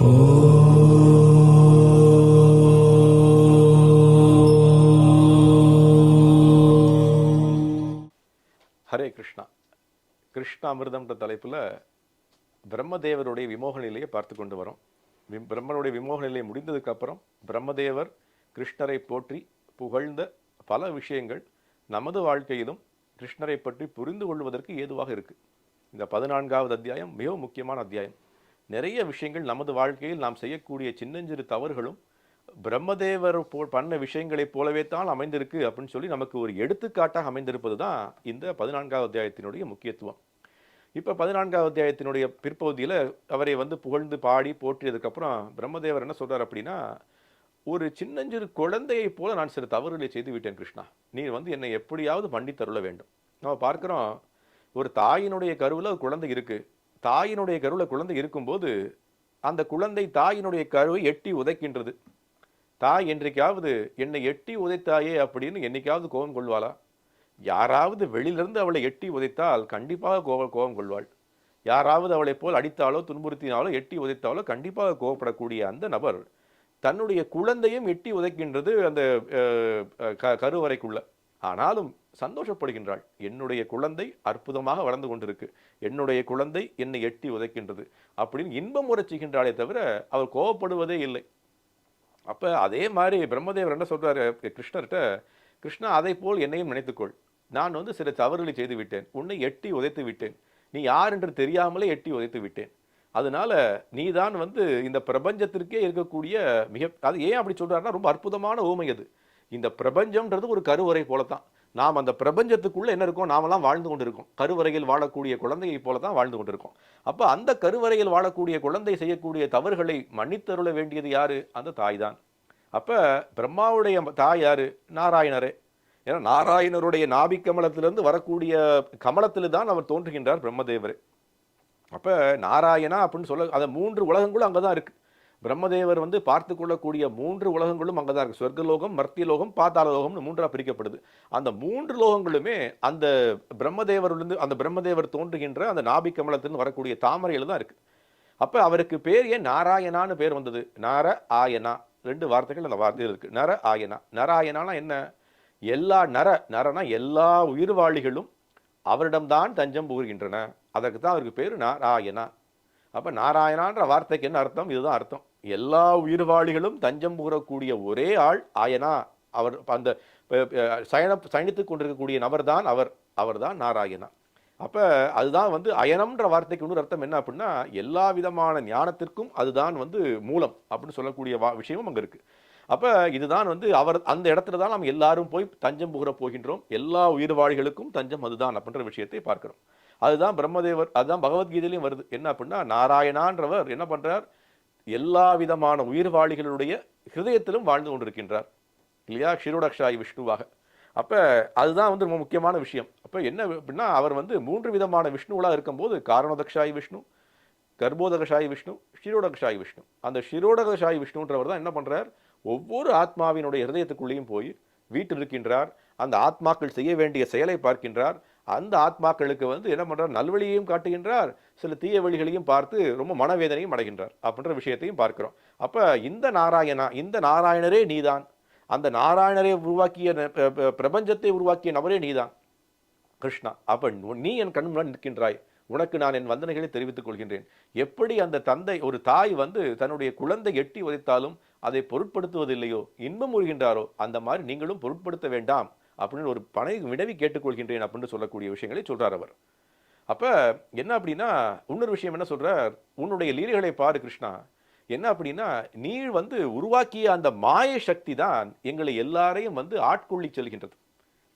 ஹரே கிருஷ்ணா. கிருஷ்ண அமிர்தம்ன்ற தலைப்பில் பிரம்மதேவருடைய விமோக நிலையை பார்த்து கொண்டு வரோம். பிரம்மனுடைய விமோக நிலை முடிந்ததுக்கப்புறம் பிரம்மதேவர் கிருஷ்ணரை போற்றி புகழ்ந்த பல விஷயங்கள் நமது வாழ்க்கையிலும் கிருஷ்ணரை பற்றி புரிந்து கொள்வதற்கு ஏதுவாக இருக்கு. இந்த பதினான்காவது அத்தியாயம் மிகவும் முக்கியமான அத்தியாயம். நிறைய விஷயங்கள் நமது வாழ்க்கையில் நாம் செய்யக்கூடிய சின்னஞ்சிறு தவறுகளும் பிரம்மதேவர் போ பண்ண விஷயங்களைப் போலவே தான் அமைந்திருக்கு அப்படின்னு சொல்லி நமக்கு ஒரு எடுத்துக்காட்டாக அமைந்திருப்பது தான் இந்த பதினான்காவது அத்தியாயத்தினுடைய முக்கியத்துவம். இப்போ பதினான்காவது அத்தியாயத்தினுடைய பிற்பகுதியில் அவரை வந்து புகழ்ந்து பாடி போற்றியதுக்கப்புறம் பிரம்மதேவர் என்ன சொல்கிறார் அப்படின்னா ஒரு சின்னஞ்சிறு குழந்தையைப் போல நான் சில தவறுகளை செய்து விட்டேன் கிருஷ்ணா. நீ வந்து என்னை எப்படியாவது மன்னித் தருள வேண்டும். நம்ம பார்க்குறோம் ஒரு தாயினுடைய கருவில் ஒரு குழந்தை இருக்குது தாயினுடைய கருவில் குழந்தை இருக்கும்போது அந்த குழந்தை தாயினுடைய கருவை எட்டி உதைக்கின்றது. தாய் என்றைக்காவது என்னை எட்டி உதைத்தாயே அப்படின்னு என்னைக்காவது கோபம் கொள்வாளா? யாராவது வெளியிலிருந்து அவளை எட்டி உதைத்தால் கண்டிப்பாக கோப கோபம் கொள்வாள். யாராவது அவளை போல் அடித்தாலோ துன்புறுத்தினாலோ எட்டி உதைத்தாலோ கண்டிப்பாக கோபப்படக்கூடிய அந்த நபர் தன்னுடைய குழந்தையும் எட்டி உதைக்கின்றது அந்த க கருவறைக்குள்ள. ஆனாலும் சந்தோஷப்படுகின்றாள். என்னுடைய குழந்தை அற்புதமாக வளர்ந்து கொண்டிருக்கு. என்னுடைய குழந்தை என்னை எட்டி உதைக்கின்றது. அப்படின்னு இன்பம் உறச் செய்கின்றாளே தவிர அவர் கோபப்படுவதே இல்லை. அப்ப அதே மாதிரி பிரம்மதேவர் என்ன சொல்றாரு? கிருஷ்ணர்கிட்ட கிருஷ்ணா அதை போல் என்னையும் நினைத்துக்கொள். நான் வந்து சில தவறுகளை செய்து விட்டேன். உன்னை எட்டி உதைத்து விட்டேன். நீ யார் என்று தெரியாமலே எட்டி உதைத்து விட்டேன். அதனால நீதான் வந்து இந்த பிரபஞ்சத்திற்கே இருக்கக்கூடிய மிக அது ஏன் அப்படி சொல்கிறாருன்னா ரொம்ப அற்புதமான ஊமை அது. இந்த பிரபஞ்சம்ன்றது ஒரு கருவறை போலத்தான். நாம் அந்த பிரபஞ்சத்துக்குள்ளே என்ன இருக்கோம்? நாமெல்லாம் வாழ்ந்து கொண்டிருக்கோம். கருவறையில் வாழக்கூடிய குழந்தையை போல தான் வாழ்ந்து கொண்டிருக்கோம். அப்போ அந்த கருவறையில் வாழக்கூடிய குழந்தை செய்யக்கூடிய தவறுகளை மன்னித்தருள வேண்டியது யார்? அந்த தாய் தான். அப்போ பிரம்மாவுடைய தாய் யார்? நாராயணரே. ஏன்னா நாராயணருடைய நாபி கமலத்திலிருந்து வரக்கூடிய கமலத்தில் தான் அவர் தோன்றுகின்றார் பிரம்மதேவர். அப்போ நாராயணா அப்படின்னு சொல்ல அந்த மூன்று உலகங்களும் அங்கே தான் இருக்குது பிரம்மதேவர் வந்து பார்த்து கொள்ளக்கூடிய மூன்று உலகங்களும் அங்கே அங்கதான் இருக்கு. சொர்க்கலோகம் மர்த்தியலோகம் பாதாள லோகம்னு மூன்றாக பிரிக்கப்படுது அந்த மூன்று லோகங்களுமே அந்த பிரம்மதேவரிலிருந்து அந்த பிரம்மதேவர் தோன்றுகின்ற அந்த நாபி கமலத்திலிருந்து வரக்கூடிய தாமரையில் தான் இருக்குது அப்போ அவருக்கு பேர் ஏன் நாராயணான்னு பேர் வந்தது? நார ஆயனா. ரெண்டு வார்த்தைகள் அந்த வார்த்தையில் இருக்குது நர ஆயனா. நராயனானா என்ன? எல்லா நர நரனா எல்லா உயிர்வாளிகளும் அவரிடம்தான் தஞ்சம் புகுகின்றன அதற்கு தான் அவருக்கு பேர் நாராயணா. அப்போ நாராயணான்ற வார்த்தைக்கு என்ன அர்த்தம்? இதுதான் அர்த்தம். எல்லா உயிர்வாளிகளும் தஞ்சம் கூறக்கூடிய ஒரே ஆள் ஆயனா. அவர் அந்த சயன சயனித்துக் கொண்டிருக்கக்கூடிய நபர்தான் அவர் அவர்தான் நாராயணா. அப்போ அதுதான் வந்து அயனம்ன்ற வார்த்தைக்கு இன்னொரு அர்த்தம் என்ன அப்படின்னா எல்லா விதமான ஞானத்திற்கும் அதுதான் வந்து மூலம் அப்படின்னு சொல்லக்கூடிய வா விஷயமும் அங்கே இருக்குது அப்போ இதுதான் வந்து அவர் அந்த இடத்துல தான் நாம் எல்லாரும் போய் தஞ்சம் புகர போகின்றோம். எல்லா உயிர்வாழிகளுக்கும் தஞ்சம் அதுதான் அப்படின்ற விஷயத்தை பார்க்கிறோம். அதுதான் பிரம்மதேவர் அதுதான் பகவத்கீதையிலையும் வருது. என்ன அப்படின்னா நாராயணான்றவர் என்ன பண்ணுறார் எல்லா விதமான உயிர்வாழிகளுடைய ஹிருதயத்திலும் வாழ்ந்து கொண்டிருக்கின்றார். இல்லையா? ஷிரோடக்ஷாய் விஷ்ணுவாக. அப்போ அதுதான் வந்து ரொம்ப முக்கியமான விஷயம். அப்போ என்ன அப்படின்னா அவர் வந்து மூன்று விதமான விஷ்ணுவலா இருக்கும்போது காரணோதக்ஷாய் விஷ்ணு கர்ப்போதகஷாய் விஷ்ணு ஷிரோடகஷாய் விஷ்ணு. அந்த ஷிரோடகஷாய் விஷ்ணுன்றவர் தான் என்ன பண்ணுறார் ஒவ்வொரு ஆத்மாவினுடைய ஹிருதயத்துக்குள்ளேயும் போய் வீட்டில் இருக்கின்றார். அந்த ஆத்மாக்கள் செய்ய வேண்டிய செயலை பார்க்கின்றார். அந்த ஆத்மாக்களுக்கு வந்து என்ன பண்ணுறார் நல்வழியையும் காட்டுகின்றார். சில தீய வழிகளையும் பார்த்து ரொம்ப மனவேதனையும் அடைகின்றார் அப்படின்ற விஷயத்தையும் பார்க்கிறோம். அப்போ இந்த நாராயணா இந்த நாராயணரே நீதான். அந்த நாராயணரை உருவாக்கிய ந- ப- பிரபஞ்சத்தை உருவாக்கிய நபரே நீதான். கிருஷ்ணா அப்போ நீ என் கண் முன்னாடி நிற்கின்றாய். உனக்கு நான் என் வந்தனைகளை தெரிவித்துக் கொள்கின்றேன். எப்படி அந்த தந்தை ஒரு தாய் வந்து தன்னுடைய குழந்தை எட்டி உதைத்தாலும் அதை பொருட்படுத்துவதில்லையோ இன்பம் உறுகின்றாரோ அந்த மாதிரி நீங்களும் பொருட்படுத்த வேண்டாம். அப்படின்னு ஒரு பனை வினவி கேட்டுக்கொள்கின்றேன் அப்படின்னு சொல்லக்கூடிய விஷயங்களை சொல்கிறார் அவர். அப்போ என்ன அப்படின்னா இன்னொரு விஷயம் என்ன சொல்கிறார் உன்னுடைய லீலைகளை பாரு கிருஷ்ணா. என்ன அப்படின்னா நீ வந்து உருவாக்கிய அந்த மாய சக்தி தான் எங்களை எல்லாரையும் வந்து ஆட்கொள்ளி செல்கின்றது.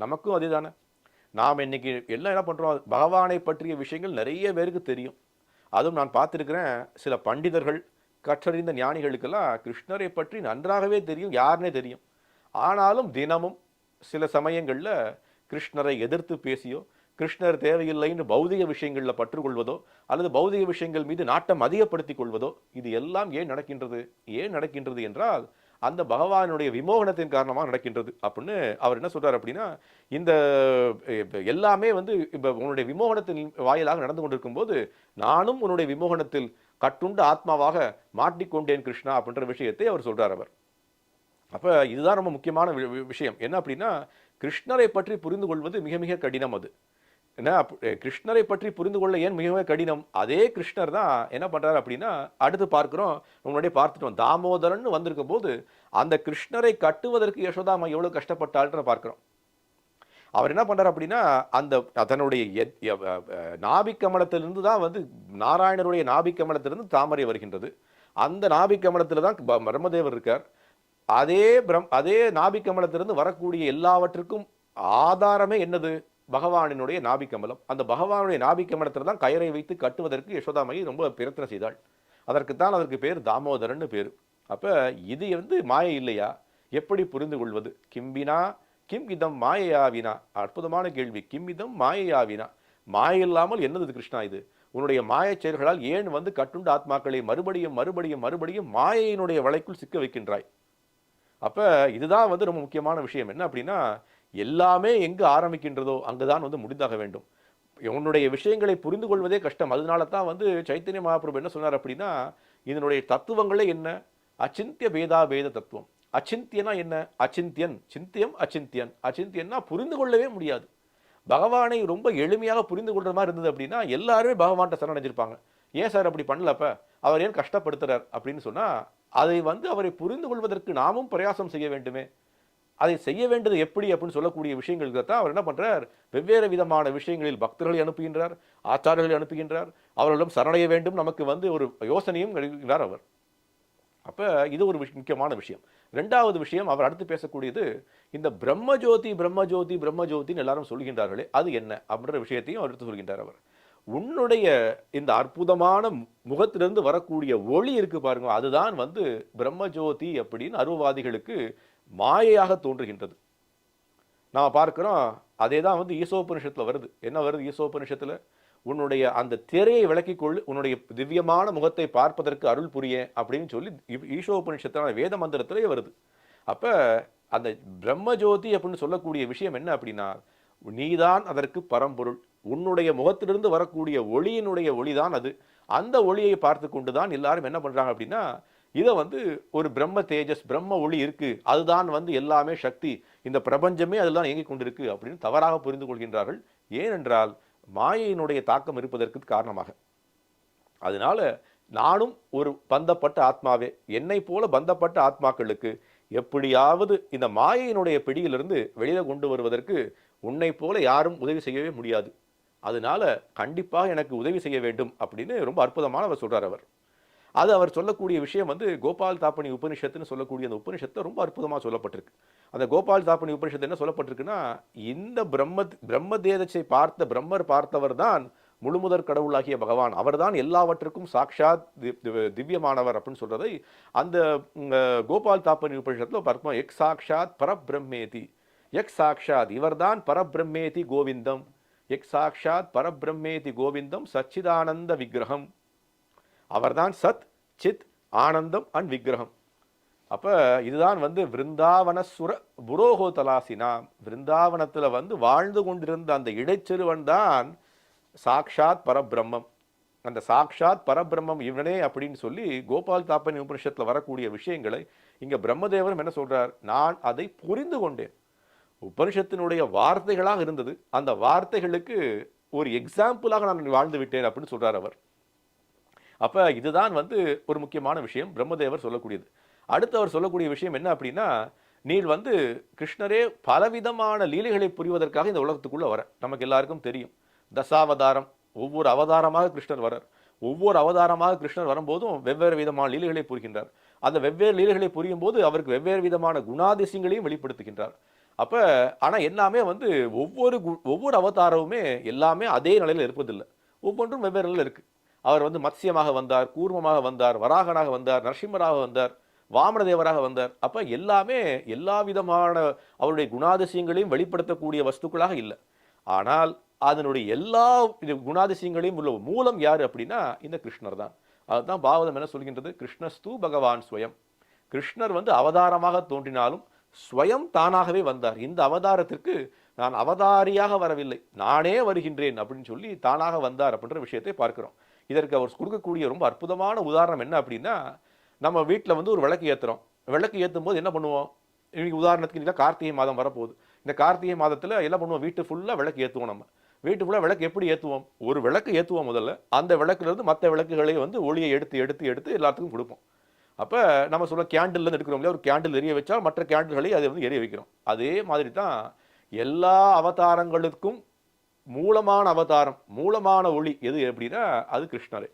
நமக்கும் அதேதானே. நாம் இன்னைக்கு எல்லாம் என்ன பண்ணுறோம் பகவானை பற்றிய விஷயங்கள் நிறைய பேருக்கு தெரியும். அதுவும் நான் பார்த்துருக்கிறேன் சில பண்டிதர்கள் கற்றறிந்த ஞானிகளுக்கெல்லாம் கிருஷ்ணரை பற்றி நன்றாகவே தெரியும் யாருன்னே தெரியும். ஆனாலும் தினமும் சில சமயங்களில் கிருஷ்ணரை எதிர்த்து பேசியோ கிருஷ்ணர் தேவையில்லைன்னு பௌதிக விஷயங்களில் பற்றுக்கொள்வதோ அல்லது பௌதிக விஷயங்கள் மீது நாட்டம் அதிகப்படுத்திக் கொள்வதோ இது எல்லாம் ஏன் நடக்கின்றது? ஏன் நடக்கின்றது என்றால் அந்த பகவானுடைய விமோகனத்தின் காரணமாக நடக்கின்றது அப்படின்னு அவர் என்ன சொல்கிறார் அப்படின்னா இந்த எல்லாமே வந்து இப்போ உன்னுடைய விமோகனத்தின் வாயிலாக நடந்து கொண்டிருக்கும் போது நானும் உன்னுடைய விமோகனத்தில் கட்டுண்ட ஆத்மாவாக மாட்டிக்கொண்டேன் கிருஷ்ணா அப்படின்ற விஷயத்தை அவர் சொல்கிறார் அவர். அப்போ இதுதான் ரொம்ப முக்கியமான வி- விஷயம். என்ன அப்படின்னா கிருஷ்ணரை பற்றி புரிந்து கொள்வது மிக மிக கடினம் அது. என்ன கிருஷ்ணரை பற்றி புரிந்து கொள்ள ஏன் மிக மிக கடினம்? அதே கிருஷ்ணர் தான் என்ன பண்ணுறாரு அப்படின்னா அடுத்து பார்க்குறோம் முன்னாடியே பார்த்துட்டோம் தாமோதரன் வந்திருக்கும் போது அந்த கிருஷ்ணரை கட்டுவதற்கு யசோதாமா எவ்வளோ கஷ்டப்பட்டாள்ன்ற பார்க்குறோம். அவர் என்ன பண்ணுறார் அப்படின்னா அந்த தன்னுடைய நாபிக்கமலத்திலிருந்து தான் வந்து நாராயணருடைய நாபிக்கமலத்திலிருந்து தாமரை வருகின்றது. அந்த நாபிக்கமலத்தில் தான் பிரம்மதேவர் இருக்கார். அதே பிரம் அதே நாபிக்கமலத்திலிருந்து வரக்கூடிய எல்லாவற்றிற்கும் ஆதாரமே என்னது? பகவானினுடைய நாபிக்கமலம் அந்த பகவானுடைய நாபிக்கமலத்தில் தான் கயரை வைத்து கட்டுவதற்கு யசோதாமையை ரொம்ப பிரயத்தனம் செய்தாள். அதற்குத்தான் அதற்கு பேர் தாமோதரன்னு பேர். அப்போ இது வந்து மாயை இல்லையா? எப்படி புரிந்து கொள்வது? கிம்பினா கிம் இதம் மாயையாவினா? அற்புதமான கேள்வி. கிம் இதம் மாயையாவினா? மாய இல்லாமல் என்னது இது கிருஷ்ணா இது? உன்னுடைய மாயச் செயல்களால் ஏன் வந்து கட்டுண்ட ஆத்மாக்களை மறுபடியும் மறுபடியும் மறுபடியும் மாயையினுடைய வலைக்குள் சிக்க வைக்கின்றாய்? அப்போ இதுதான் வந்து ரொம்ப முக்கியமான விஷயம். என்ன அப்படின்னா எல்லாமே எங்கே ஆரம்பிக்கின்றதோ அங்கே தான் வந்து முடிந்தாக வேண்டும். உன்னுடைய விஷயங்களை புரிந்து கொள்வதே கஷ்டம். அதனால தான் வந்து சைத்தன்ய மகாபிரபு என்ன சொன்னார் அப்படின்னா இதனுடைய தத்துவங்களே என்ன? அச்சிந்திய பேதா பேத தத்துவம். அச்சிந்தியனா என்ன? அச்சிந்தியன். சிந்தியம் அச்சிந்தியன். அச்சிந்தியன்னா புரிந்து கொள்ளவே முடியாது. பகவானை ரொம்ப எளிமையாக புரிந்து கொள்கிற மாதிரி இருந்தது அப்படின்னா எல்லாருமே பகவான்கிட்ட சரணடைஞ்சிருப்பாங்க. ஏன் சார் அப்படி பண்ணலப்ப? அவர் ஏன் கஷ்டப்படுத்துறார் அப்படின்னு சொன்னால் அதை வந்து அவரை புரிந்து கொள்வதற்கு நாமும் பிரயாசம் செய்ய வேண்டுமே. அதை செய்ய வேண்டியது எப்படி அப்படின்னு சொல்லக்கூடிய விஷயங்களுக்கு தான் அவர் என்ன பண்ணுறார் வெவ்வேறு விதமான விஷயங்களில் பக்தர்களை அனுப்புகின்றார் ஆச்சாரர்களை அனுப்புகின்றார். அவர்களிடம் சரணடைய வேண்டும். நமக்கு வந்து ஒரு யோசனையும் அளிக்கின்றார் அவர். அப்போ இது ஒரு முக்கியமான விஷயம். ரெண்டாவது விஷயம் அவர் அடுத்து பேசக்கூடியது இந்த பிரம்மஜோதி பிரம்மஜோதி பிரம்மஜோதின்னு எல்லாரும் சொல்கின்றார்களே அது என்ன? அப்படின்ற விஷயத்தையும் அவர் எடுத்து சொல்கின்றார் அவர். உன்னுடைய இந்த அற்புதமான முகத்திலிருந்து வரக்கூடிய ஒளி இருக்கு பாருங்க. அதுதான் வந்து பிரம்மஜோதி அப்படின்னு அருவவாதிகளுக்கு மாயையாக தோன்றுகின்றது. நாம் பார்க்குறோம் அதே தான் வந்து ஈசோபனிஷத்தில் வருது. என்ன வருது ஈசோபனிஷத்தில்? உன்னுடைய அந்த திரையை விளக்கிக் கொள் உன்னுடைய திவ்யமான முகத்தை பார்ப்பதற்கு அருள் புரிய அப்படின்னு சொல்லி ஈசோபனிஷத்தான வேத மந்திரத்திலே வருது. அப்போ அந்த பிரம்மஜோதி அப்படின்னு சொல்லக்கூடிய விஷயம் என்ன அப்படின்னா நீதான் அதற்கு பரம்பொருள். உன்னுடைய முகத்திலிருந்து வரக்கூடிய ஒளியினுடைய ஒளிதான் அது. அந்த ஒளியை பார்த்து கொண்டு தான் எல்லாரும் என்ன பண்ணுறாங்க அப்படின்னா இதை வந்து ஒரு பிரம்ம தேஜஸ் பிரம்ம ஒளி இருக்குது அதுதான் வந்து எல்லாமே சக்தி. இந்த பிரபஞ்சமே அதுதான் இயங்கிக் கொண்டிருக்கு அப்படின்னு தவறாக புரிந்து கொள்கின்றார்கள். ஏனென்றால் மாயையினுடைய தாக்கம் இருப்பதற்கு காரணமாக. அதனால நானும் ஒரு பந்தப்பட்ட ஆத்மாவே. என்னை போல பந்தப்பட்ட ஆத்மாக்களுக்கு எப்படியாவது இந்த மாயையினுடைய பிடியிலிருந்து வெளியில கொண்டு வருவதற்கு உன்னை போல யாரும் உதவி செய்யவே முடியாது. அதனால கண்டிப்பாக எனக்கு உதவி செய்ய வேண்டும் அப்படின்னு ரொம்ப அற்புதமான அவர் சொல்கிறார் அவர். அது அவர் சொல்லக்கூடிய விஷயம் வந்து கோபால் தாப்பனி உபனிஷத்துன்னு சொல்லக்கூடிய அந்த உபனிஷத்தை ரொம்ப அற்புதமாக சொல்லப்பட்டிருக்கு. அந்த கோபால் தாப்பனி உபனிஷத்து என்ன சொல்லப்பட்டிருக்குன்னா இந்த பிரம்ம பிரம்மதேதத்தை பார்த்த பிரம்மர் பார்த்தவர் தான் முழுமுதற் கடவுளாகிய பகவான். அவர்தான் எல்லாவற்றுக்கும் சாக்ஷாத் தி- திவ்யமானவர் அப்படின்னு சொல்கிறதை அந்த கோபால் தாப்பனி உபனிஷத்தில் பார்க்கணும் எக் சாக்ஷாத் பரபிரம்மேதி. எக் சாக்ஷாத் இவர்தான் பரபிரம்மேதி கோவிந்தம். எக் சாக்ஷாத் பரபிரம்மேதி கோவிந்தம் சச்சிதானந்த விக்கிரகம். அவர்தான் சத் சித் ஆனந்தம் அண்ட் விக்கிரகம். அப்போ இதுதான் வந்து விருந்தாவனசுர புரோகோ தலாசினா விருந்தாவனத்தில் வந்து வாழ்ந்து கொண்டிருந்த அந்த இடைச்சிறுவன் தான் சாக்ஷாத் பரபிரம்மம். அந்த சாக்ஷாத் பரபிரம்மம் இவனே அப்படின்னு சொல்லி கோபால் தாப்பன் உபனிஷத்தில் வரக்கூடிய விஷயங்களை இங்கே பிரம்மதேவரும் என்ன சொல்கிறார் நான் அதை புரிந்து கொண்டேன். உபனிஷத்தினுடைய வார்த்தைகளாக இருந்தது. அந்த வார்த்தைகளுக்கு ஒரு எக்ஸாம்பிளாக நான் வாழ்ந்து விட்டேன் அப்படின்னு சொல்கிறார் அவர். அப்போ இதுதான் வந்து ஒரு முக்கியமான விஷயம். பிரம்மதேவர் சொல்லக்கூடியது. அடுத்து அவர் சொல்லக்கூடிய விஷயம் என்ன அப்படின்னா நீர் வந்து கிருஷ்ணரே பலவிதமான லீலைகளை புரிவதற்காக இந்த உலகத்துக்குள்ளே வர. நமக்கு எல்லாருக்கும் தெரியும். தசாவதாரம் ஒவ்வொரு அவதாரமாக கிருஷ்ணர் வரார் ஒவ்வொரு அவதாரமாக கிருஷ்ணர் வரும்போதும் வெவ்வேறு விதமான லீலைகளை புரிகின்றார். அந்த வெவ்வேறு லீலைகளை புரியும் போது அவருக்கு வெவ்வேறு விதமான குணாதிசயங்களையும் வெளிப்படுத்துகின்றார். அப்போ ஆனால் எல்லாமே வந்து ஒவ்வொரு ஒவ்வொரு அவதாரமுமே எல்லாமே அதே நிலையில் இருப்பதில்லை. ஒவ்வொன்றும் வெவ்வேறு நிலையில் இருக்குது அவர் வந்து மத்சியமாக வந்தார் கூர்மமாக வந்தார் வராகனாக வந்தார் நரசிம்மராக வந்தார் வாமனதேவராக வந்தார். அப்போ எல்லாமே எல்லா விதமான அவருடைய குணாதிசயங்களையும் வெளிப்படுத்தக்கூடிய வஸ்துக்களாக இல்லை. ஆனால் அதனுடைய எல்லா இது குணாதிசயங்களையும் உள்ள மூலம் யார் அப்படின்னா இந்த கிருஷ்ணர் தான். அதுதான் பாவதம் என்ன சொல்கின்றது? கிருஷ்ணஸ்து பகவான் ஸ்வயம். கிருஷ்ணர் வந்து அவதாரமாக தோன்றினாலும் ஸ்வயம் தானாகவே வந்தார். இந்த அவதாரத்திற்கு நான் அவதாரியாக வரவில்லை. நானே வருகின்றேன் அப்படின்னு சொல்லி தானாக வந்தார் அப்படின்ற விஷயத்தை பார்க்கிறோம். இதற்கு அவர் கொடுக்கக்கூடிய ரொம்ப அற்புதமான உதாரணம் என்ன அப்படின்னா நம்ம வீட்டில் வந்து ஒரு விளக்கு ஏற்றுறோம் விளக்கு ஏற்றும் போது என்ன பண்ணுவோம்? இன்றைக்கி உதாரணத்துக்கு இல்லை கார்த்திகை மாதம் வரப்போகுது. இந்த கார்த்திகை மாதத்தில் என்ன பண்ணுவோம்? வீட்டு ஃபுல்லாக விளக்கு ஏற்றுவோம் நம்ம. வீட்டு ஃபுல்லாக விளக்கு எப்படி ஏற்றுவோம் ஒரு விளக்கு ஏற்றுவோம் முதல்ல. அந்த விளக்குலேருந்து மற்ற விளக்குகளை வந்து ஒளியை எடுத்து எடுத்து எடுத்து எல்லாத்துக்கும் கொடுப்போம். அப்போ நம்ம சொல்ல கேண்டில்லேருந்து எடுக்கிறோம் இல்லையா? ஒரு கேண்டில் எரிய வச்சால் மற்ற கேண்டில்களை அதை வந்து எரிய வைக்கிறோம். அதே மாதிரி தான் எல்லா அவதாரங்களுக்கும் மூலமான அவதாரம் மூலமான ஒளி எது எப்படின்னா அது கிருஷ்ணரே.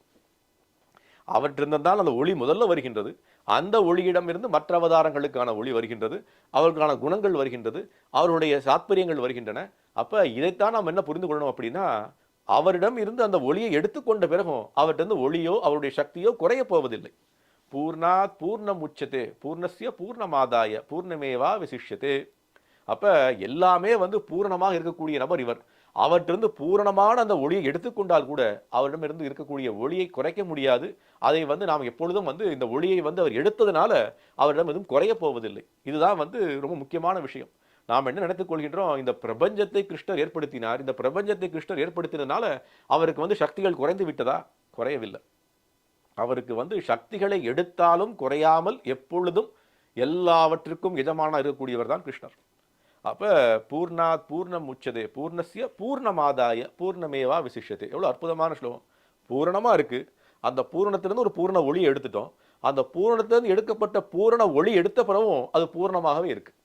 அவற்றிருந்தால் அந்த ஒளி முதல்ல வருகின்றது. அந்த ஒளியிடமிருந்து மற்ற அவதாரங்களுக்கான ஒளி வருகின்றது. அவர்களுக்கான குணங்கள் வருகின்றது. அவருடைய சாத்பரியங்கள் வருகின்றன. அப்போ இதைத்தான் நாம் என்ன புரிந்து கொள்ளணும் அப்படின்னா அவரிடம் இருந்து அந்த ஒளியை எடுத்துக்கொண்ட பிறகும் அவர்கிட்ட ஒளியோ அவருடைய சக்தியோ குறைய போவதில்லை. பூர்ணாத் பூர்ணம் உச்சத்தே பூர்ணசிய பூர்ணமாதாய பூர்ணமேவா விசிஷ்யத்தே அப்போ எல்லாமே வந்து பூரணமாக இருக்கக்கூடிய நபர் இவர். அவற்றிருந்து பூரணமான அந்த ஒளியை எடுத்துக்கொண்டால் கூட அவரிடமிருந்து இருக்கக்கூடிய ஒளியை குறைக்க முடியாது. அதை வந்து நாம் எப்பொழுதும் வந்து இந்த ஒளியை வந்து அவர் எடுத்ததுனால அவரிடம் எதுவும் குறைய போவதில்லை. இதுதான் வந்து ரொம்ப முக்கியமான விஷயம். நாம் என்ன நினைத்துக் கொள்கின்றோம்? இந்த பிரபஞ்சத்தை கிருஷ்ணர் ஏற்படுத்தினார். இந்த பிரபஞ்சத்தை கிருஷ்ணர் ஏற்படுத்தினதுனால அவருக்கு வந்து சக்திகள் குறைந்து விட்டதா? குறையவில்லை. அவருக்கு வந்து சக்திகளை எடுத்தாலும் குறையாமல் எப்பொழுதும் எல்லாவற்றிற்கும் எஜமான இருக்கக்கூடியவர் தான் கிருஷ்ணர். அப்போ பூர்ணாத் பூர்ணம் உச்சதே பூர்ணசிய பூர்ணமாதாய பூர்ணமேவா விசிஷத்தை எவ்வளோ அற்புதமான ஸ்லோகம். பூரணமாக இருக்குது அந்த பூரணத்திலிருந்து ஒரு பூரண ஒளி எடுத்துட்டோம். அந்த பூரணத்திலிருந்து எடுக்கப்பட்ட பூரண ஒளி எடுத்த பிறகும் அது பூரணமாகவே இருக்குது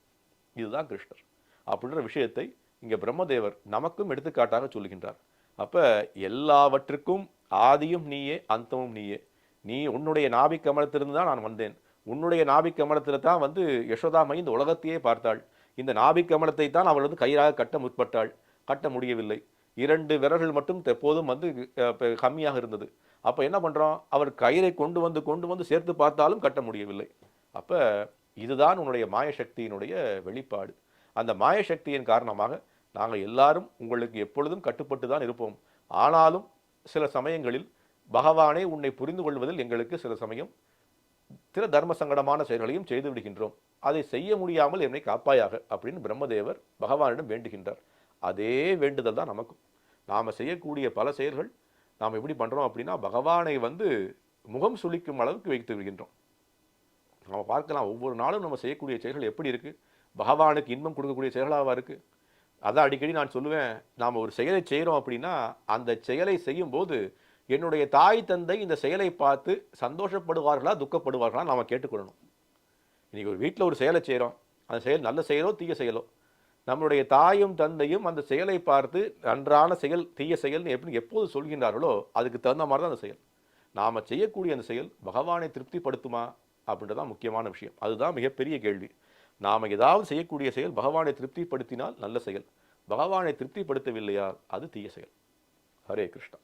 இதுதான் கிருஷ்ணர். அப்படின்ற விஷயத்தை இங்கே பிரம்மதேவர் நமக்கும் எடுத்துக்காட்டாக சொல்லுகின்றார் அப்போ எல்லாவற்றுக்கும் ஆதியும் நீயே அந்தமும் நீயே. நீ உன்னுடைய நாபி கமலத்திலிருந்து தான் நான் வந்தேன். உன்னுடைய நாபி கமலத்தில் தான் வந்து யசோதாமை இந்த உலகத்தையே பார்த்தாள். இந்த நாபி கமலத்தை தான் அவள் வந்து கயிறாக கட்ட முற்பட்டாள். கட்ட முடியவில்லை. இரண்டு விரல்கள் மட்டும் எப்போதும் வந்து கம்மியாக இருந்தது. அப்போ என்ன பண்ணுறோம் அவர் கயிறை கொண்டு வந்து கொண்டு வந்து சேர்த்து பார்த்தாலும் கட்ட முடியவில்லை. அப்போ இதுதான் உன்னுடைய மாயசக்தியினுடைய வெளிப்பாடு. அந்த மாயசக்தியின் காரணமாக நாங்கள் எல்லாரும் உங்களுக்கு எப்பொழுதும் கட்டுப்பட்டு தான் இருப்போம். ஆனாலும் சில சமயங்களில் பகவானே உன்னை புரிந்து கொள்வதில் எங்களுக்கு சில சமயம் சில தர்ம சங்கடமான செயல்களையும் செய்து விடுகின்றோம். அதை செய்ய முடியாமல் என்னை காப்பாயாக அப்படின்னு பிரம்மதேவர் பகவானிடம் வேண்டுகின்றார். அதே வேண்டுதல் தான் நமக்கும். நாம் செய்யக்கூடிய பல செயல்கள் நாம் எப்படி பண்ணுறோம் அப்படின்னா பகவானை வந்து முகம் சுளிக்கும் அளவுக்கு வைத்து விடுகின்றோம். நம்ம பார்க்கலாம் ஒவ்வொரு நாளும் நம்ம செய்யக்கூடிய செயல்கள் எப்படி இருக்குது பகவானுக்கு இன்பம் கொடுக்கக்கூடிய செயலாக இருக்குது அதான் அடிக்கடி நான் சொல்லுவேன் நாம் ஒரு செயலை செய்கிறோம் அப்படின்னா அந்த செயலை செய்யும்போது என்னுடைய தாய் தந்தை இந்த செயலை பார்த்து சந்தோஷப்படுவார்களா துக்கப்படுவார்களா நாம் கேட்டுக்கொள்ளணும். இன்றைக்கி ஒரு வீட்டில் ஒரு செயலை செய்கிறோம் அந்த செயல் நல்ல செயலோ தீய செயலோ? நம்மளுடைய தாயும் தந்தையும் அந்த செயலை பார்த்து நன்றான செயல் தீய செயல்னு எப்படி எப்போது சொல்கின்றார்களோ அதுக்கு தகுந்த மாதிரி தான் அந்த செயல். நாம் செய்யக்கூடிய அந்த செயல் பகவானை திருப்திப்படுத்துமா அப்படின்றதான் முக்கியமான விஷயம். அதுதான் மிகப்பெரிய கேள்வி. நாம் ஏதாவது செய்யக்கூடிய செயல் பகவானை திருப்திப்படுத்தினால் நல்ல செயல். பகவானை திருப்திப்படுத்தவில்லையா அது தீய செயல். ஹரே கிருஷ்ணா.